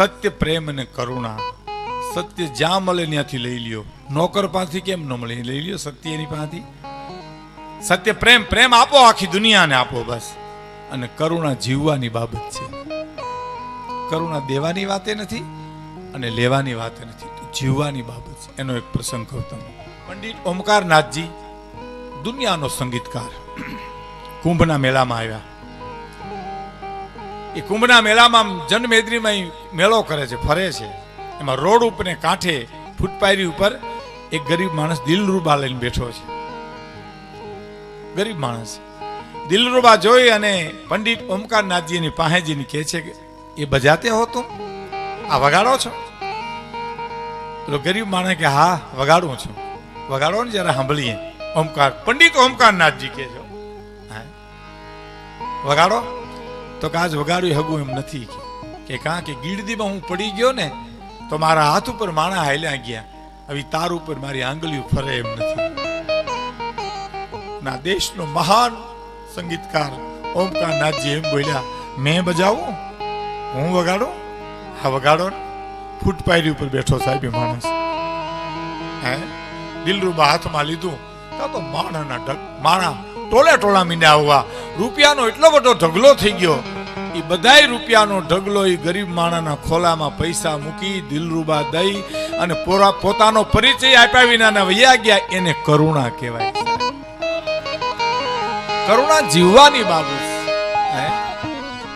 સત્ય પ્રેમ અને કરુણા. સત્ય જ્યાં મળે ત્યાંથી લઈ લ્યો. નોકર પાસેથી કેમ ન મળે લઈ લ્યો સત્ય એની પાસેથી. સત્ય પ્રેમ પ્રેમ આપો આખી દુનિયાને આપો બસ. અને કરુણા જીવવાની બાબત છે. કરુણા દેવાની વાતે નથી અને લેવાની વાતે નથી. જીવવાની બાબત છે. એનો એક પ્રસંગ કહું તમને પંડિત ઓમકારનાથજી, દુનિયાનો સંગીતકાર. કુંભના મેળામાં આવ્યા. એ કુંભના મેળામાં જનમેદરીમાં મેળો કરે છે, ફરે છે. એમાં રોડ ઉપર ને કાંઠે ફૂટપાયરી ઉપર એક ગરીબ માણસ દિલરૂબા લઈને બેઠો છે. ગરીબ માણસ. દિલરૂબા જોઈ અને પંડિત ઓમકારનાથજીની પાસેજીને કહે છે કે, એ બજાતે હો તું? આ વગાડો છો? પેલો ગરીબ માણસ કે હા, વગાડું છું. વગાડો ને જરા સાંભળીએ. ઓમકાર, પંડિત ઓમકારનાથજી કહે છો, હા. વગાડો? તો કે આજ વગાડ્યું હગું એમ નથી કે. કાં કે ગીરદીમાં હું પડી ગયો ને, તો મારા હાથ ઉપર માણા હાલ્યા ગયા. હવે તાર ઉપર મારી આંગળીઓ ફરે એમ નથી. ના દેશનો મહાન સંગીતકાર ઓમકારનાથજી એમ બોલ્યા, મેં બજાવું? હું વગાડું? હા, વગાડો ફૂટપાયરી ઉપર બેઠો સાહેબ માણસ. હે? દિલરૂબા હાથમાં લીધું. તો માણાના ઢગ માણા ટોળે ટોળા મીને આવવા રૂપિયાનો એટલો બધો ઢગલો થઈ ગયો. એ બધાય રૂપિયાનો ઢગલો એ ગરીબ માણાના ખોલામાં પૈસા મૂકી દિલરૂબા દઈ અને પોરા પોતાનો પરિચય આપ્યા વિનાના વૈયા ગયા. એને કરુણા કહેવાય કરુણા જીવવાની બાબત